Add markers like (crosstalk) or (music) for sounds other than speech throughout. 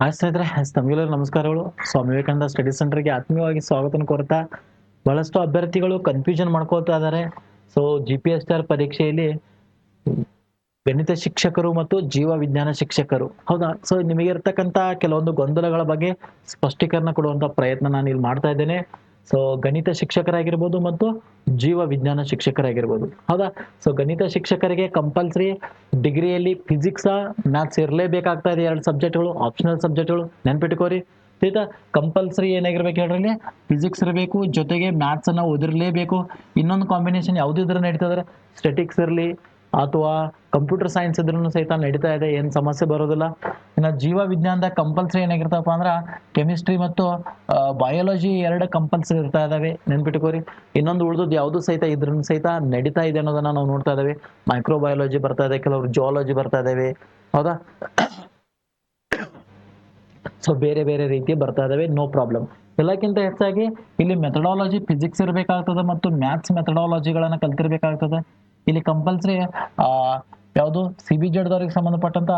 Hi ಸ್ನೇಹಿತರೆ ತಮಗೆಲ್ಲರೂ ನಮಸ್ಕಾರಗಳು. Swami Vivekananda study ಸೆಂಟರ್ಗೆ ಆತ್ಮೀಯವಾಗಿ ಸ್ವಾಗತ ಕೋರ್ತಾ. ಬಹಳಷ್ಟು ಅಭ್ಯರ್ಥಿಗಳು ಕನ್ಫ್ಯೂಷನ್ ಮಾಡ್ಕೋತಾ ಇದ್ದಾರೆ. So G P S R ಪರೀಕ್ಷೆಯಲ್ಲಿ ಗಣಿತ ಶಿಕ್ಷಕರು ಮತ್ತು ಜೀವ ವಿಜ್ಞಾನ ಶಿಕ್ಷಕರು. ಹೌದಾ? ಸೊ ನಿಮಗೆ ಇರ್ತಕ್ಕಂಥ ಕೆಲವೊಂದು ಗೊಂದಲಗಳ ಬಗ್ಗೆ ಸ್ಪಷ್ಟೀಕರಣ ಕೊಡುವಂತ ಪ್ರಯತ್ನ ನಾನು ಇಲ್ಲಿ ಮಾಡ್ತಾ ಇದ್ದೇನೆ. ಸೊ ಗಣಿತ ಶಿಕ್ಷಕರಾಗಿರ್ಬೋದು ಮತ್ತು ಜೀವ ವಿಜ್ಞಾನ ಶಿಕ್ಷಕರಾಗಿರ್ಬೋದು. ಹೌದಾ? ಸೊ ಗಣಿತ ಶಿಕ್ಷಕರಿಗೆ ಕಂಪಲ್ಸರಿ ಡಿಗ್ರಿಯಲ್ಲಿ ಫಿಸಿಕ್ಸ್ ಮ್ಯಾಥ್ಸ್ ಇರಲೇಬೇಕಾಗ್ತಾ ಇದೆ ಎರಡು ಸಬ್ಜೆಕ್ಟ್ಗಳು ಆಪ್ಷನಲ್ ಸಬ್ಜೆಕ್ಟ್ಗಳು ನೆನ್ಪಿಟ್ಕೋರಿ ಆಯ್ತಾ ಕಂಪಲ್ಸರಿ ಏನಾಗಿರ್ಬೇಕು ಹೇಳ್ರಿ ಫಿಸಿಕ್ಸ್ ಇರಬೇಕು, ಜೊತೆಗೆ ಮ್ಯಾಥ್ಸನ್ನು ಓದಿರಲೇಬೇಕು. ಇನ್ನೊಂದು ಕಾಂಬಿನೇಷನ್ ಯಾವುದಿದ್ರೆ ನಡೀತದ್ರೆ ಸ್ಟೆಟಿಕ್ಸ್ ಇರಲಿ ಅಥವಾ ಕಂಪ್ಯೂಟರ್ ಸೈನ್ಸ್ ಇದ್ರೂ ಸಹಿತ ನಡೀತಾ ಇದೆ, ಏನು ಸಮಸ್ಯೆ ಬರೋದಿಲ್ಲ. ಇನ್ನು ಜೀವ ವಿಜ್ಞಾನದಾಗ ಕಂಪಲ್ಸರಿ ಏನಾಗಿರ್ತಪ್ಪ ಅಂದ್ರೆ ಕೆಮಿಸ್ಟ್ರಿ ಮತ್ತು ಬಯಾಲಜಿ ಎರಡು ಕಂಪಲ್ಸರಿ ಇರ್ತಾ ಇದಾವೆ. ನೆನ್ಪಿಟ್ಕೋರಿ ಇನ್ನೊಂದು ಉಳಿದದ್ದು ಯಾವುದು ಸಹಿತ ಇದ್ರೂ ಸಹಿತ ನಡೀತಾ ಇದೆ ಅನ್ನೋದನ್ನ ನಾವು ನೋಡ್ತಾ ಇದಾವೆ. ಮೈಕ್ರೋ ಬಯಾಲಜಿ ಬರ್ತಾ ಇದೆ, ಕೆಲವರು ಜಿಯಾಲಜಿ ಬರ್ತಾ ಇದಾವೆ. ಹೌದಾ? ಸೊ ಬೇರೆ ಬೇರೆ ರೀತಿ ಬರ್ತಾ ಇದಾವೆ ನೋ ಪ್ರಾಬ್ಲಮ್ ಎಲ್ಲಕ್ಕಿಂತ ಹೆಚ್ಚಾಗಿ ಇಲ್ಲಿ ಮೆಥಡಾಲಜಿ ಫಿಸಿಕ್ಸ್ ಇರಬೇಕಾಗ್ತದೆ ಮತ್ತು ಮ್ಯಾಥ್ಸ್ ಮೆಥಡಾಲಜಿಗಳನ್ನ ಕಲ್ತಿರ್ಬೇಕಾಗ್ತದೆ. ಇಲ್ಲಿ ಕಂಪಲ್ಸರಿ ಆ, ಯಾವುದು ಸಿ ಬಿ ಜಡ್ದವ್ರಿಗೆ ಸಂಬಂಧಪಟ್ಟಂತ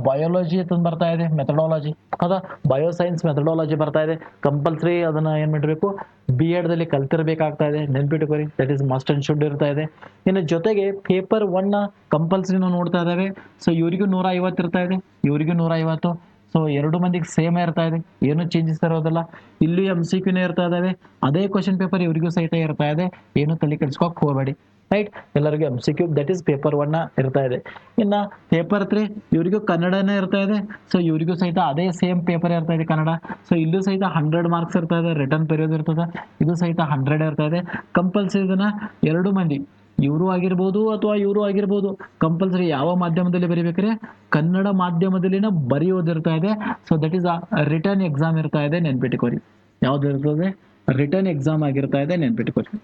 ಬಯೋಲಜಿ ಅಂತ ಬರ್ತಾ ಇದೆ ಮೆಥಡಾಲಜಿ ಹೌದಾ? ಬಯೋ ಸೈನ್ಸ್ ಮೆಥಡಾಲಜಿ ಬರ್ತಾ ಇದೆ. ಕಂಪಲ್ಸರಿ ಅದನ್ನ ಏನ್ ಮಾಡಬೇಕು? ಬಿ ಎಡ್ದಲ್ಲಿ ಕಲ್ತಿರ್ಬೇಕಾಗ್ತಾ ಇದೆ. ನೆನ್ಪಿಟ್ಕೋರಿ that is must and should ಇರ್ತಾ ಇದೆ. ಇನ್ನು ಜೊತೆಗೆ ಪೇಪರ್ ಒನ್ ಕಂಪಲ್ಸರಿ ನಾವು ನೋಡ್ತಾ ಇದ್ದಾವೆ ಸೊ ಇವರಿಗೂ ನೂರ ಐವತ್ತು ಇರ್ತಾ ಇದೆ. ಇವರಿಗೂ ನೂರ ಐವತ್ತು ಸೊ ಎರಡು ಮಂದಿಗೆ ಸೇಮ್ ಇರ್ತಾ ಇದೆ. ಏನು ಚೇಂಜಸ್ ಇರೋದಿಲ್ಲ. ಇಲ್ಲಿ ಎಂ ಸಿ ಕ್ಯೂನೇ ಇರ್ತಾ ಇದಾವೆ. ಅದೇ ಕ್ವಶನ್ ಪೇಪರ್ ಇವರಿಗೂ ಸಹಿತ ಇರ್ತಾ ಇದೆ. ಏನು ತಲೆ ಕೆಡ್ಸ್ಕೊಕ್ ಹೋಗಬೇಡಿ. ರೈಟ್ ಎಲ್ಲರಿಗೂ M C Q that is paper one ಇರ್ತಾ ಇದೆ. ಇನ್ನ ಪೇಪರ್ ತ್ರೀ ಇವರಿಗೂ ಕನ್ನಡನೇ ಇರ್ತಾ ಇದೆ. ಸೊ ಇವರಿಗೂ ಸಹಿತ ಅದೇ ಸೇಮ್ ಪೇಪರ್ ಇರ್ತಾ ಇದೆ ಕನ್ನಡ. ಸೊ ಇಲ್ಲೂ ಸಹಿತ ಹಂಡ್ರೆಡ್ ಮಾರ್ಕ್ಸ್ ಇರ್ತಾ ಇದೆ. ರಿಟರ್ನ್ ಪೀರಿಯಡ್ ಇರ್ತದೆ. ಇದು ಸಹಿತ ಹಂಡ್ರೆಡ್ ಇರ್ತಾ ಇದೆ. ಕಂಪಲ್ಸರಿ ಇದನ್ನ ಎರಡು ಮಂದಿ ಇವರು ಆಗಿರ್ಬೋದು ಅಥವಾ ಇವರು ಆಗಿರ್ಬೋದು. ಕಂಪಲ್ಸರಿ ಯಾವ ಮಾಧ್ಯಮದಲ್ಲಿ ಬರೀಬೇಕ್ರೆ? ಕನ್ನಡ ಮಾಧ್ಯಮದಲ್ಲಿನ ಬರೆಯೋದಿರ್ತಾ ಇದೆ. So that is a written exam ಇರ್ತಾ ಇದೆ, ನೆನ್ಪಿಟ್ಕೋರಿ. ಯಾವ್ದು ಇರ್ತದೆ? ರಿಟರ್ನ್ ಎಕ್ಸಾಮ್ ಆಗಿರ್ತಾ ಇದೆ, ನೆನ್ಪಿಟ್ಕೋರಿ.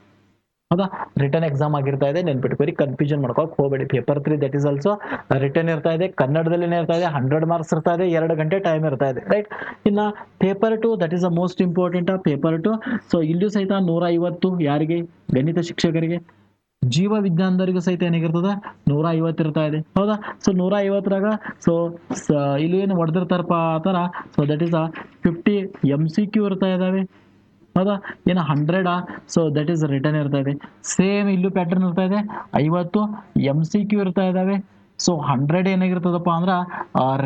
ಹೌದಾ? ರಿಟರ್ನ್ ಎಕ್ಸಾಮ್ ಆಗಿರ್ತಾ ಇದೆ, ನೆನ್ಪಿಟ್ಕೋರಿ. ಕನ್ಫ್ಯೂಷನ್ ಮಾಡ್ಕೋಕ್ ಹೋಗಬೇಡಿ. Paper three that is also written ಇರ್ತಾ ಇದೆ. ಕನ್ನಡದಲ್ಲಿನೇ ಇರ್ತಾ ಇದೆ. ಹಂಡ್ರೆಡ್ ಮಾರ್ಕ್ಸ್ ಇರ್ತಾ ಇದೆ. ಎರಡು ಗಂಟೆ ಟೈಮ್ ಇರ್ತಾ ಇದೆ. ರೈಟ್ ಇನ್ನ paper two that is a most important paper two so ಇಲ್ಲೂ ಸಹಿತ ನೂರ ಯಾರಿಗೆ? ಗಣಿತ ಶಿಕ್ಷಕರಿಗೆ? ಜೀವ ವಿಜ್ಞಾನದವರಿಗೂ ಸಹಿತ ಏನಾಗಿರ್ತದ? ನೂರ ಐವತ್ತು ಇರ್ತಾ ಇದೆ. ಹೌದಾ? ಸೊ ನೂರ ಐವತ್ತರಾಗ ಸೊ, ಇಲ್ಲಿ ಏನು ಹೊಡೆದಿರ್ತಾರಪ್ಪ ಆ ಥರ so that is a fifty M C Q ಇರ್ತಾ ಇದಾವೆ. ಹೌದಾ? ಏನು hundred so that is written ಇರ್ತಾ ಇದೆ. ಸೇಮ್ ಇಲ್ಲೂ ಪ್ಯಾಟರ್ನ್ ಇರ್ತಾ ಇದೆ. ಐವತ್ತು ಎಂ ಸಿ ಕ್ಯೂ ಇರ್ತಾ ಇದಾವೆ. ಸೊ ಹಂಡ್ರೆಡ್ ಏನಾಗಿರ್ತದಪ್ಪ ಅಂದ್ರೆ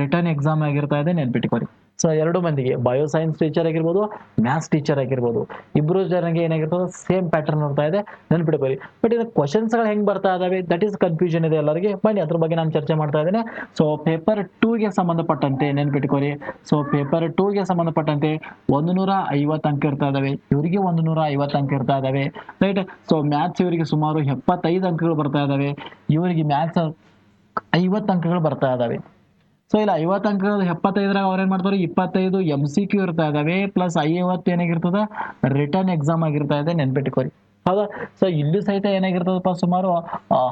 ರಿಟರ್ನ್ ಎಕ್ಸಾಮ್ ಆಗಿರ್ತಾ ಇದೆ. ನೆನ್ಪಿಟ್ಕೋರಿ ಸೊ ಎರಡು ಮಂದಿಗೆ ಬಯೋ ಸೈನ್ಸ್ ಟೀಚರ್ ಆಗಿರ್ಬೋದು ಮ್ಯಾಥ್ಸ್ ಟೀಚರ್ ಆಗಿರ್ಬೋದು. ಇಬ್ಬರು ಜನರಿಗೆ ಏನಾಗಿರ್ತದೆ ಸೇಮ್ ಪ್ಯಾಟರ್ನ್ ನೋಡ್ತಾ ಇದೆ. ನೆನ್ಪಿಡ್ಬೋದು ಬಟ್ ಇದು ಕ್ವಶನ್ಸ್ಗಳು ಹೆಂಗ್ ಬರ್ತಾ ಇದಾವೆ ದಟ್ ಈಸ್ ಕನ್ಫ್ಯೂಷನ್ ಇದೆ ಎಲ್ಲರಿಗೆ. ಬನ್ನಿ, ಅದ್ರ ಬಗ್ಗೆ ನಾನು ಚರ್ಚೆ ಮಾಡ್ತಾ ಇದ್ದೇನೆ. ಸೊ ಪೇಪರ್ ಟೂಗೆ ಸಂಬಂಧಪಟ್ಟಂತೆ ನೆನ್ಪಿಟ್ಕೊರಿ ಸೊ ಪೇಪರ್ ಟೂಗೆ ಸಂಬಂಧಪಟ್ಟಂತೆ ಒಂದು ನೂರ ಐವತ್ತು ಅಂಕ ಇರ್ತಾ ಇದಾವೆ. ಇವರಿಗೆ ಒಂದು ನೂರ ಐವತ್ತು ಅಂಕ ಇರ್ತಾ ಇದಾವೆ. ರೈಟ್ ಸೊ ಮ್ಯಾಥ್ಸ್ ಇವರಿಗೆ ಸುಮಾರು ಎಪ್ಪತ್ತೈದು ಅಂಕಗಳು ಬರ್ತಾ ಇದಾವೆ. ಇವರಿಗೆ ಮ್ಯಾಥ್ಸ್ ಐವತ್ತು ಅಂಕಗಳು ಬರ್ತಾ ಇದಾವೆ. ಸೊ ಇಲ್ಲ ಐವತ್ತು ಅಂಕ ಎಪ್ಪತ್ತೈದರಾಗ ಅವ್ರೇನು ಏನ್ ಮಾಡ್ತಾರೆ? ಇಪ್ಪತ್ತೈದು ಎಂ ಸಿ ಕ್ಯೂ ಇರ್ತಾ ಇದಾವೆ ಪ್ಲಸ್ ಐವತ್ತು ಏನಾಗಿರ್ತದ? ರಿಟರ್ನ್ ಎಕ್ಸಾಮ್ ಆಗಿರ್ತಾ ಇದೆ ನೆನ್ಪಿಟ್ಕೋರಿ ಹೌದಾ? ಸೊ ಇಲ್ಲೂ ಸಹಿತ ಏನಾಗಿರ್ತದಪ್ಪ, ಸುಮಾರು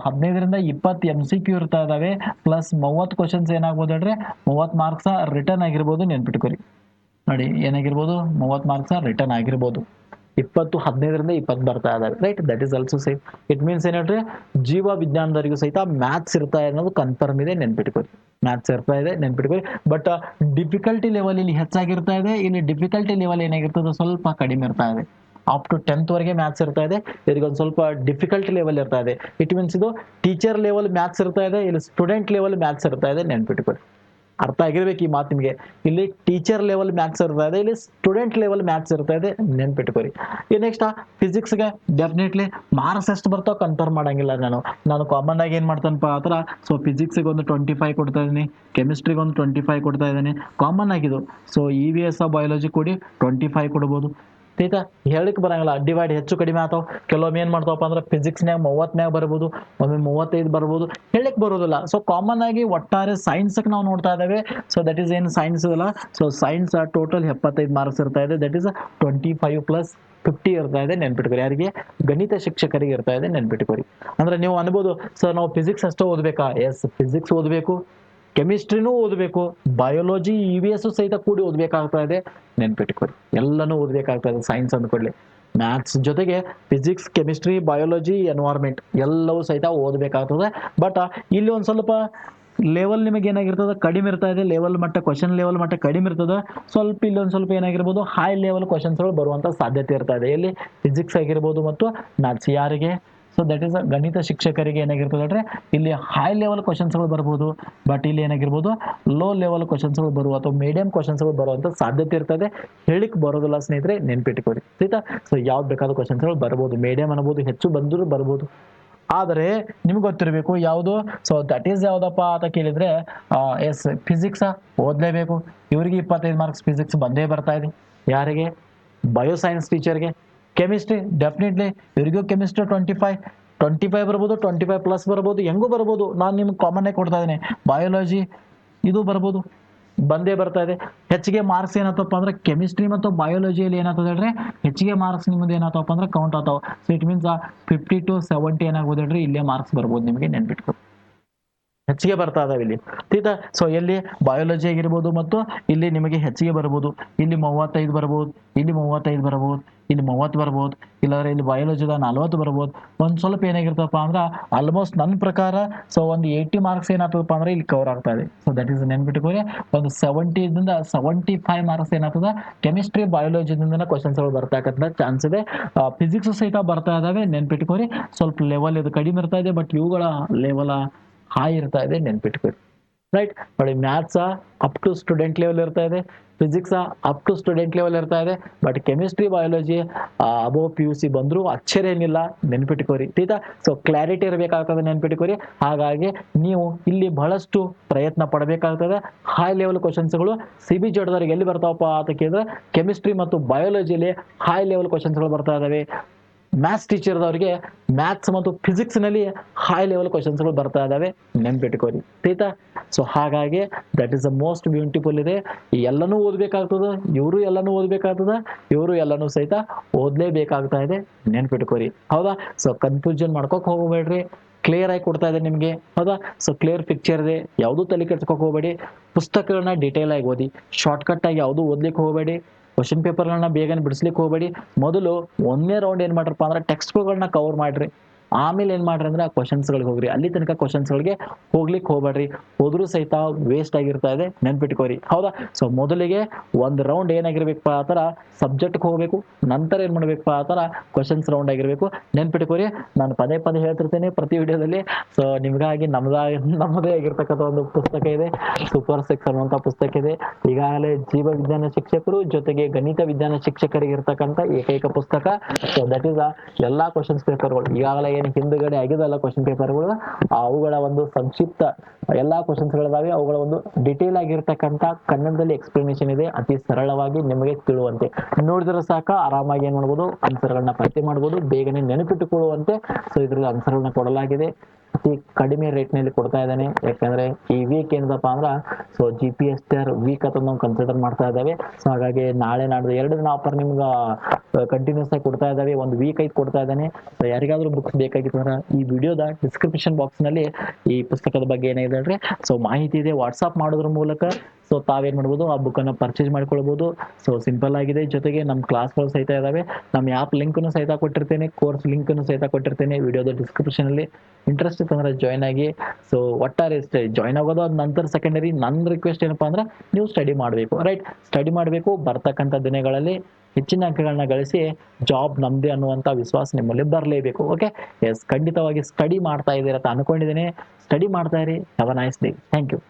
ಹದಿನೈದರಿಂದ ಇಪ್ಪತ್ತು ಎಂ ಸಿ ಕ್ಯೂ ಇರ್ತಾ ಇದಾವೆ ಪ್ಲಸ್ ಮೂವತ್ತು ಕ್ವಶನ್ಸ್ ಏನಾಗ್ಬೋದು ಹೇಳ್ರಿ? ಮೂವತ್ತು ಮಾರ್ಕ್ಸ್ ರಿಟರ್ನ್ ಆಗಿರ್ಬೋದು ನೆನ್ಪಿಟ್ಕೋರಿ ನೋಡಿ, ಏನಾಗಿರ್ಬೋದು? ಮೂವತ್ತು ಮಾರ್ಕ್ಸ್ ರಿಟರ್ನ್ ಆಗಿರ್ಬೋದು. ಇಪ್ಪತ್ತು, ಹದಿನೈದರಿಂದ ಇಪ್ಪತ್ತು ಬರ್ತಾ ಇದಾವೆ. Right that is also same it means ಏನ್ ಹೇಳ್ರಿ? ಜೀವ ವಿಜ್ಞಾನದವರಿಗೂ ಸಹಿತ ಮ್ಯಾಥ್ಸ್ ಇರ್ತಾ ಅನ್ನೋದು ಕನ್ಫರ್ಮ್ ಇದೆ ನೆನ್ಪಿಟ್ಕೋರಿ ಮ್ಯಾಥ್ಸ್ ಇರ್ತಾ ಇದೆ, ನೆನ್ಪಿಟ್ಕೊಳ್ಳಿ. ಬಟ್ ಡಿಫಿಕಲ್ಟಿ ಲೆವೆಲ್ ಇಲ್ಲಿ ಹೆಚ್ಚಾಗಿರ್ತಾ ಇದೆ, ಇಲ್ಲಿ ಡಿಫಿಕಲ್ಟಿ ಲೆವೆಲ್ ಏನಾಗಿರ್ತದೆ, ಸ್ವಲ್ಪ ಕಡಿಮೆ ಇರ್ತಾ ಇದೆ. ಅಪ್ ಟು ಟೆಂತ್ ವರೆಗೆ ಮ್ಯಾಥ್ಸ್ ಇರ್ತಾ ಇದೆ ಇದಕ್ಕೆ ಒಂದು ಸ್ವಲ್ಪ ಡಿಫಿಕಲ್ಟಿ ಲೆವೆಲ್ ಇರ್ತಾ ಇದೆ. ಇಟ್ ಮೀನ್ಸ್ ಇದು ಟೀಚರ್ ಲೆವೆಲ್ ಮ್ಯಾಥ್ಸ್ ಇರ್ತಾ ಇದೆ, ಇಲ್ಲಿ ಸ್ಟೂಡೆಂಟ್ ಲೆವೆಲ್ ಮ್ಯಾಥ್ಸ್ ಇರ್ತಾ ಇದೆ, ನೆನ್ಪಿಟ್ಕೊಳ್ಳಿ. ಅರ್ಥ ಆಗಿರ್ಬೇಕು ಈ ಮಾತು ನಿಮಗೆ. ಇಲ್ಲಿ ಟೀಚರ್ ಲೆವೆಲ್ ಮ್ಯಾಥ್ಸ್ ಇರ್ತಾ ಇದೆ ಇಲ್ಲಿ ಸ್ಟೂಡೆಂಟ್ ಲೆವೆಲ್ ಮ್ಯಾಥ್ಸ್ ಇರ್ತಾ ಇದೆ ನೆನ್ಪಿಟ್ಕೋರಿ ಈ ನೆಕ್ಸ್ಟ್ ಫಿಸಿಕ್ಸ್ಗೆ ಡೆಫಿನೆಟ್ಲಿ ಮಾರ್ಕ್ಸ್ ಎಷ್ಟು ಬರ್ತಾವ ಕನ್ಫರ್ಮ್ ಮಾಡಂಗಿಲ್ಲ ನಾನು. ನಾನು ಕಾಮನ್ ಆಗಿ ಏನ್ ಮಾಡ್ತಾನಪ್ಪ, ಆ ಥರ ಸೊ ಫಿಸಿಕ್ಸ್ಗೆ ಒಂದು ಟ್ವೆಂಟಿ ಫೈವ್ ಕೊಡ್ತಾ ಇದ್ದೀನಿ ಕೆಮಿಸ್ಟ್ರಿಗೆ ಒಂದು ಟ್ವೆಂಟಿ ಫೈವ್ ಕೊಡ್ತಾ ಇದ್ದೀನಿ ಕಾಮನ್ ಆಗಿದ್ದು. So E V S biology ಕೊಡಿ ಟ್ವೆಂಟಿ ಫೈವ್ ಕೊಡ್ಬೋದು. ಆಯ್ತಾ ಹೇಳಕ್ಕೆ ಬರಂಗಿಲ್ಲ. ಡಿವೈಡ್ ಹೆಚ್ಚು ಕಡಿಮೆ ಆಗ್ತಾವ ಕೆಲವೊಮ್ಮೆ ಏನ್ ಮಾಡ್ತಾವಪ್ಪ ಅಂದ್ರೆ ಫಿಸಿಕ್ಸ್ನ್ಯಾಗ ಮೂವತ್ತನ್ಯಾಗ ಬರ್ಬೋದು, ಒಮ್ಮೆ ಮೂವತ್ತೈದು ಬರ್ಬೋದು. ಹೇಳಿಕ್ ಬರೋದಿಲ್ಲ. ಸೊ ಕಾಮನ್ ಆಗಿ ಒಟ್ಟಾರೆ ಸೈನ್ಸ್ ನಾವು ನೋಡ್ತಾ ಇದ್ದೇವೆ. ಸೊ ದಟ್ ಈಸ್ ಏನು ಸೈನ್ಸ್ ಅಲ್ಲ ಸೊ ಸೈನ್ಸ್ ಟೋಟಲ್ ಎಪ್ಪತ್ತೈದು ಮಾರ್ಕ್ಸ್ ಇರ್ತಾ ಇದೆ. That is twenty five plus fifty ಇರ್ತಾ ಇದೆ. ನೆನ್ಪಿಟ್ಕೊರಿ. ಯಾರಿಗೆ? ಗಣಿತ ಶಿಕ್ಷಕರಿಗೆ ಇರ್ತಾ ಇದೆ. ನೆನ್ಪಿಟ್ಕೊರಿ. ಅಂದ್ರೆ ನೀವು ಅನ್ಬೋದು, ಸರ್, ನಾವು ಫಿಸಿಕ್ಸ್ ಅಷ್ಟೇ ಓದ್ಬೇಕಾ? ಎಸ್ ಫಿಸಿಕ್ಸ್ ಓದಬೇಕು. ಕೆಮಿಸ್ಟ್ರಿನೂ ಓದಬೇಕು ಬಯೋಲಜಿ ಇ ವಿ ಎಸ್ ಸಹಿತ ಕೂಡಿ ಓದಬೇಕಾಗ್ತಾ ಇದೆ. ನೆನ್ಪಿಟ್ಕೊಳ್ಳಿ, ಎಲ್ಲನೂ ಓದಬೇಕಾಗ್ತಾ ಇದೆ ಸೈನ್ಸ್ ಅಂದ್ಕೊಳ್ಳಿ ಮ್ಯಾಥ್ಸ್ ಜೊತೆಗೆ ಫಿಸಿಕ್ಸ್ ಕೆಮಿಸ್ಟ್ರಿ ಬಯೋಲಜಿ ಎನ್ವೈರ್ಮೆಂಟ್ ಎಲ್ಲವೂ ಸಹಿತ ಓದಬೇಕಾಗ್ತದೆ. ಬಟ್ ಇಲ್ಲಿ ಒಂದು ಸ್ವಲ್ಪ ಲೆವೆಲ್ ನಿಮಗೆ ಏನಾಗಿರ್ತದೆ, ಕಡಿಮೆ ಇರ್ತಾ ಇದೆ. ಲೆವೆಲ್ ಮಟ್ಟ ಕ್ವಶನ್ ಲೆವೆಲ್ ಮಟ್ಟ ಕಡಿಮೆ ಇರ್ತದೆ. ಸ್ವಲ್ಪ ಇಲ್ಲೊಂದು ಸ್ವಲ್ಪ ಏನಾಗಿರ್ಬೋದು ಹೈ ಲೆವೆಲ್ ಕ್ವಶನ್ಸ್ಗಳು ಬರುವಂಥ ಸಾಧ್ಯತೆ ಇರ್ತಾ ಇದೆ. ಇಲ್ಲಿ ಫಿಸಿಕ್ಸ್ ಆಗಿರ್ಬೋದು ಮತ್ತು ಮ್ಯಾಥ್ಸ್ ಯಾರಿಗೆ? ಸೊ ದಟ್ ಈಸ್ ಗಣಿತ ಶಿಕ್ಷಕರಿಗೆ ಏನಾಗಿರ್ತದೆ ಅಂದರೆ, ಇಲ್ಲಿ ಹೈ ಲೆವೆಲ್ ಕ್ವಶನ್ಸ್ಗಳು ಬರ್ಬೋದು ಬಟ್ ಇಲ್ಲಿ ಏನಾಗಿರ್ಬೋದು ಲೋ ಲೆವೆಲ್ ಕ್ವಶನ್ಸ್ಗಳು ಬರುವ ಅಥವಾ ಮೀಡಿಯಂ ಕ್ವಶನ್ಸ್ಗಳು ಬರುವಂಥ ಸಾಧ್ಯತೆ ಇರ್ತದೆ. ಹೇಳಿಕ್ ಬರೋದಿಲ್ಲ ಸ್ನೇಹಿತರೆ ನೆನ್ಪಿಟ್ಕೊಡಿ ಆಯ್ತಾ ಸೊ ಯಾವ್ದು ಬೇಕಾದ ಕ್ವಶನ್ಸ್ಗಳು ಬರ್ಬೋದು. ಮೀಡಿಯಂ ಅನ್ಬೋದು, ಹೆಚ್ಚು ಬಂದರೂ ಬರ್ಬೋದು. ಆದರೆ, ನಿಮ್ಗೆ ಗೊತ್ತಿರಬೇಕು, ಯಾವುದು? ಸೊ ದಟ್ ಈಸ್ ಯಾವುದಪ್ಪ ಅಂತ ಕೇಳಿದ್ರೆ ಎಸ್ ಫಿಸಿಕ್ಸ್ ಓದಲೇಬೇಕು. ಇವರಿಗೆ ಇಪ್ಪತ್ತೈದು ಮಾರ್ಕ್ಸ್ ಫಿಸಿಕ್ಸ್ ಬಂದೇ ಬರ್ತಾ ಇದೆ. ಯಾರಿಗೆ? ಬಯೋ ಸೈನ್ಸ್ ಟೀಚರ್ಗೆ ಕೆಮಿಸ್ಟ್ರಿ ಡೆಫಿನೆಟ್ಲಿ ಇವರಿಗೂ chemistry twenty five twenty five ಬರ್ಬೋದು ಟ್ವೆಂಟಿ ಫೈವ್ ಪ್ಲಸ್ ಬರ್ಬೋದು, ಹೆಂಗೂ ಬರ್ಬೋದು, ನಾನು ನಿಮ್ಗೆ ಕಾಮನ್ನೇ ಕೊಡ್ತಾ ಇದ್ದೀನಿ. ಬಯೋಲಜಿ ಇದು ಬರ್ಬೋದು. ಬಂದೇ ಬರ್ತಾ ಇದೆ. ಹೆಚ್ಚಿಗೆ ಮಾರ್ಕ್ಸ್ ಏನಾಗ್ತಪ್ಪ ಅಂದ್ರೆ ಕೆಮಿಸ್ಟ್ರಿ ಮತ್ತು ಬಯೋಲಜಿಯಲ್ಲಿ ಏನಾಗ್ತದೆ ಹೇಳ್ರಿ? ಹೆಚ್ಚಿಗೆ ಮಾರ್ಕ್ಸ್ ನಿಮ್ಮದು ಏನಾಗ್ತಪ್ಪ ಅಂದ್ರೆ ಕೌಂಟ್ ಆಗ್ತಾವೆ. So it means fifty to seventy ಏನಾಗ್ಬೋದು ಹೇಳ್ರಿ? ಇಲ್ಲೇ ಮಾರ್ಕ್ಸ್ ಬರ್ಬೋದು ನಿಮಗೆ ನೆನ್ಪಿಟ್ಕೊ. ಹೆಚ್ಚಿಗೆ ಬರ್ತಾ ಇದಾವೆ ಇಲ್ಲಿ. ತೀತ ಸೊ ಎಲ್ಲಿ? ಬಯಾಲಜಿ ಆಗಿರ್ಬೋದು ಮತ್ತು ಇಲ್ಲಿ ನಿಮಗೆ ಹೆಚ್ಚಿಗೆ ಬರ್ಬೋದು. ಇಲ್ಲಿ ಮೂವತ್ತೈದು ಬರ್ಬೋದು, ಇಲ್ಲಿ ಮೂವತ್ತೈದು ಬರ್ಬೋದು, ಇಲ್ಲಿ ಮೂವತ್ತು ಬರ್ಬೋದು, ಇಲ್ಲಾಂದ್ರೆ ಇಲ್ಲಿ ಬಯಾಲಜಿದ ನಲ್ವತ್ತು ಬರ್ಬೋದು. ಒಂದು ಸ್ವಲ್ಪ ಏನಾಗಿರ್ತಪ್ಪ ಅಂದ್ರೆ ಆಲ್ಮೋಸ್ಟ್ ನನ್ನ ಪ್ರಕಾರ ಸೊ ಒಂದು ಏಯ್ಟಿ ಮಾರ್ಕ್ಸ್ ಏನಾಗ್ತದಪ್ಪ ಅಂದ್ರೆ ಇಲ್ಲಿ ಕವರ್ ಆಗ್ತಾ ಇದೆ. ಸೊ ದಟ್ ಈಸ್ ನೆನ್ಪಿಟ್ಕೋರಿ ಒಂದು ಸೆವೆಂಟಿದಿಂದ ಸೆವೆಂಟಿ ಫೈವ್ ಮಾರ್ಕ್ಸ್ ಏನಾಗ್ತದೆ? ಕೆಮಿಸ್ಟ್ರಿ ಬಯಾಲಜಿದಿಂದ ಕ್ವಶನ್ಸ್ಗಳು ಬರ್ತಕ್ಕಂಥ ಚಾನ್ಸ್ ಇದೆ. ಫಿಸಿಕ್ಸ್ ಸಹಿತ ಬರ್ತಾ ಇದಾವೆ ನೆನ್ಪಿಟ್ಕೋರಿ ಸ್ವಲ್ಪ ಲೆವೆಲ್ ಇದು ಕಡಿಮೆ ಇರ್ತಾ ಇದೆ ಬಟ್ ಇವುಗಳ ಲೆವೆಲ್ ಹೈ ಇರ್ತಾ ಇದೆ, ನೆನ್ಪಿಟ್ಕೊಳ್ಳಿ. ರೈಟ್ ನೋಡಿ maths up to student level ಇರ್ತಾ ಇದೆ physics up to student level ಇರ್ತಾ ಇದೆ but chemistry biology above P U C ಬಂದರೂ ಅಚ್ಚರಿ ಏನಿಲ್ಲ ನೆನ್ಪಿಟ್ಕೋರಿ ಆಯ್ತಾ ಸೊ ಕ್ಲಾರಿಟಿ ಇರಬೇಕಾಗ್ತದೆ ನೆನ್ಪಿಟ್ಕೋರಿ ಹಾಗಾಗಿ ನೀವು ಇಲ್ಲಿ ಬಹಳಷ್ಟು ಪ್ರಯತ್ನ ಪಡಬೇಕಾಗ್ತದೆ. ಹೈ ಲೆವೆಲ್ ಕ್ವಶನ್ಸ್ಗಳು ಸಿ ಬಿ ಜಡ್ದವ್ರಿಗೆ ಎಲ್ಲಿ ಬರ್ತಾವಪ್ಪ ಅಂತ ಕೇಳಿದ್ರೆ ಕೆಮಿಸ್ಟ್ರಿ ಮತ್ತು ಬಯಾಲಜಿಲಿ ಹೈ ಲೆವೆಲ್ ಕ್ವಶನ್ಸ್ಗಳು ಬರ್ತಾ ಇದಾವೆ. ಮ್ಯಾಥ್ಸ್ ಟೀಚರ್ ಅವರಿಗೆ ಮ್ಯಾಥ್ಸ್ ಮತ್ತು ಫಿಸಿಕ್ಸ್ನಲ್ಲಿ ಹೈ ಲೆವೆಲ್ ಕ್ವಶನ್ಸ್ಗಳು ಬರ್ತಾ ಇದಾವೆ. ನೆನ್ಪಿಟ್ಕೋರಿ ಆಯ್ತಾ ಸೊ ಹಾಗಾಗಿ that is the most beautiful ಇದೆ. ಎಲ್ಲನೂ ಓದ್ಬೇಕಾಗ್ತದ, ಇವರು ಎಲ್ಲನೂ ಓದ್ಬೇಕಾಗ್ತದ, ಇವರು ಎಲ್ಲನೂ ಸಹಿತ ಓದ್ಲೇಬೇಕಾಗ್ತಾ ಇದೆ. ನೆನ್ಪಿಟ್ಕೋರಿ ಹೌದಾ? ಸೊ ಕನ್ಫ್ಯೂಷನ್ ಮಾಡ್ಕೋಕ್ ಹೋಗಬೇಡ್ರಿ. ಕ್ಲಿಯರ್ ಆಗಿ ಕೊಡ್ತಾ ಇದೆ ನಿಮಗೆ. ಹೌದಾ? ಸೊ ಕ್ಲಿಯರ್ ಪಿಕ್ಚರ್ ಇದೆ. ಯಾವುದೂ ತಲೆ ಕೆಡ್ಸ್ಕೊಕ್ ಹೋಗಬೇಡಿ. ಪುಸ್ತಕಗಳನ್ನ ಡೀಟೇಲ್ ಆಗಿ ಓದಿ. ಶಾರ್ಟ್ಕಟ್ ಆಗಿ ಯಾವುದೂ ಓದ್ಲಿಕ್ಕೆ ಹೋಗಬೇಡಿ. ಕ್ವಶನ್ ಪೇಪರ್ಗಳನ್ನ ಬೇಗನೆ ಬಿಡಿಸ್ಲಿಕ್ಕೆ ಹೋಗಬೇಡಿ. ಮೊದಲು ಒಂದನೇ ರೌಂಡ್ ಏನು ಮಾಡ್ರಪ್ಪ ಅಂದ್ರೆ ಟೆಕ್ಸ್ಟ್ ಬುಕ್ಗಳನ್ನ ಕವರ್ ಮಾಡ್ರಿ. ಆಮೇಲೆ ಏನು ಮಾಡ್ರಿ ಅಂದ್ರೆ ಆ ಕ್ವಶನ್ಸ್ಗಳಿಗೆ ಹೋಗ್ರಿ. ಅಲ್ಲಿ ತನಕ ಕ್ವಶನ್ಸ್ಗಳಿಗೆ ಹೋಗ್ಲಿಕ್ಕೆ ಹೋಗ್ಬೇಡ್ರಿ. ಹೋದ್ರೂ ಸಹಿತ ವೇಸ್ಟ್ ಆಗಿರ್ತಾ ಇದೆ. ನೆನ್ಪಿಟ್ಕೋರಿ. ಹೌದಾ? ಸೊ ಮೊದಲಿಗೆ ಒಂದು ರೌಂಡ್ ಏನಾಗಿರ್ಬೇಕಪ್ಪ ಆ ಥರ ಸಬ್ಜೆಕ್ಟ್ಗೆ ಹೋಗ್ಬೇಕು. ನಂತರ ಏನು ಮಾಡ್ಬೇಕಪ್ಪ ಆ ಥರ ಕ್ವಶನ್ಸ್ ರೌಂಡ್ ಆಗಿರ್ಬೇಕು. ನೆನ್ಪಿಟ್ಕೋರಿ. ನಾನು ಪದೇ ಪದೇ ಹೇಳ್ತಿರ್ತೇನೆ ಪ್ರತಿ ವಿಡಿಯೋದಲ್ಲಿ. ಸೊ ನಿಮಗಾಗಿ ನಮ್ದ (laughs) ನಮ್ಮದೇ ಆಗಿರ್ತಕ್ಕಂಥ ಒಂದು ಪುಸ್ತಕ ಇದೆ. ಸೂಪರ್ ಸಿಕ್ಸ್ ಅನ್ನುವಂಥ ಪುಸ್ತಕ ಇದೆ. ಈಗಾಗಲೇ ಜೀವ ವಿಜ್ಞಾನ ಶಿಕ್ಷಕರು ಜೊತೆಗೆ ಗಣಿತ ವಿಜ್ಞಾನ ಶಿಕ್ಷಕರಿಗೆ ಇರ್ತಕ್ಕಂಥ ಏಕೈಕ ಪುಸ್ತಕ. ಸೊ ದಟ್ ಈಸ್ ಎಲ್ಲಾ ಕ್ವಶನ್ಸ್ ಪೇಪರ್ಗಳು ಈಗಾಗಲೇ ಏನು ಹಿಂದ್ಗಡೆ ಆಗಿದಲ್ಲ ಕ್ವಶನ್ ಪೇಪರ್ಗಳು ಅವುಗಳ ಒಂದು ಸಂಕ್ಷಿಪ್ತ ಎಲ್ಲಾ ಕ್ವಶನ್ಸ್ಗಳಿದಾವೆ ಅವುಗಳ ಒಂದು ಡಿಟೇಲ್ ಆಗಿರ್ತಕ್ಕಂತ ಕನ್ನಡದಲ್ಲಿ ಎಕ್ಸ್ಪ್ಲನೇಷನ್ ಇದೆ. ಅತಿ ಸರಳವಾಗಿ ನಿಮಗೆ ತಿಳುವಂತೆ ನೋಡಿದ್ರೆ ಸಾಕ, ಆರಾಮಾಗಿ ಏನ್ ಮಾಡ್ಬೋದು? ಆನ್ಸರ್ಗಳನ್ನ ಪತ್ತೆ ಮಾಡ್ಬೋದು. ಬೇಗನೆ ನೆನಪಿಟ್ಟುಕೊಳ್ಳುವಂತೆ. ಸೊ ಇದ್ರಲ್ಲಿ ಆನ್ಸರ್ಗಳನ್ನ ಕೊಡಲಾಗಿದೆ. ಅತಿ ಕಡಿಮೆ ರೇಟ್ನಲ್ಲಿ ಕೊಡ್ತಾ ಇದ್ದಾನೆ. ಯಾಕಂದ್ರೆ ಈ ವೀಕ್ ಏನದಪ್ಪ ಅಂದ್ರೆ so G P S T week ಅಂತ ನಾವು ಕನ್ಸಿಡರ್ ಮಾಡ್ತಾ ಇದ್ದಾವೆ. ಸೊ ಹಾಗಾಗಿ ನಾಳೆ ನಾಡ್ದು ಎರಡು ದಿನ ಆಫರ್ ನಿಮ್ಗೆ ಕಂಟಿನ್ಯೂಸ್ ಆಗಿ ಕೊಡ್ತಾ ಇದ್ದಾವೆ. ಒಂದು ವೀಕ್ ಐದು ಕೊಡ್ತಾ ಇದ್ದಾನೆ. ಸೊ ಯಾರಿಗಾದ್ರೂ ಬುಕ್ಸ್ ಬೇಕಾಗಿತ್ತು ಅಂದ್ರೆ, ಈ ವಿಡಿಯೋದ ಡಿಸ್ಕ್ರಿಪ್ಷನ್ ಬಾಕ್ಸ್ನಲ್ಲಿ ಈ ಪುಸ್ತಕದ ಬಗ್ಗೆ ಏನಿದೆ ಸೊ ಮಾಹಿತಿ ಇದೆ ವಾಟ್ಸಾಪ್ ಮಾಡೋದ್ರ ಮೂಲಕ ಸೊ ತಾವೇನ್ ಮಾಡ್ಬೋದು? ಆ ಬುಕ್ ಅನ್ನ ಪರ್ಚೇಸ್ ಮಾಡ್ಕೊಳ್ಬೋದು. ಸೊ ಸಿಂಪಲ್ ಆಗಿದೆ. ಜೊತೆಗೆ ನಮ್ಮ ಕ್ಲಾಸ್ಗಳು ಸಹಿತ ಇದಾವೆ. ನಮ್ಮ ಆ್ಯಪ್ ಲಿಂಕ್ನು ಸಹಿತ ಕೊಟ್ಟಿರ್ತೇನೆ. ಕೋರ್ಸ್ ಲಿಂಕ್ನು ಸಹಿತ ಕೊಟ್ಟಿರ್ತೇನೆ. ವಿಡಿಯೋದ ಡಿಸ್ಕ್ರಿಪ್ಷನ್ ಅಲ್ಲಿ ಇಂಟ್ರೆಸ್ಟ್ ಇತ್ತಂದ್ರೆ ಜಾಯ್ನ್ ಆಗಿ. ಸೊ ಒಟ್ಟಾರೆ ಜಾಯ್ನ್ ಆಗೋದು ಅದ ನಂತರ ಸೆಕೆಂಡರಿ ನನ್ನ ರಿಕ್ವೆಸ್ಟ್ ಏನಪ್ಪಾ ಅಂದ್ರೆ ನೀವು ಸ್ಟಡಿ ಮಾಡಬೇಕು. ರೈಟ್ ಸ್ಟಡಿ ಮಾಡಬೇಕು. ಬರ್ತಕ್ಕಂಥ ದಿನಗಳಲ್ಲಿ ಹೆಚ್ಚಿನ ಅಂಕಗಳನ್ನ ಗಳಿಸಿ ಜಾಬ್ ನಮ್ದೇ ಅನ್ನುವಂಥ ವಿಶ್ವಾಸ ನಿಮ್ಮಲ್ಲಿ ಬರಲೇಬೇಕು. ಓಕೆ ಎಸ್ ಖಂಡಿತವಾಗಿ ಸ್ಟಡಿ ಮಾಡ್ತಾ ಇದ್ದೀರಾ ಅಂತ ಅನ್ಕೊಂಡಿದ್ದೀನಿ. ಸ್ಟಡಿ ಮಾಡ್ತಾ ಇರಿ. Have a nice day thank you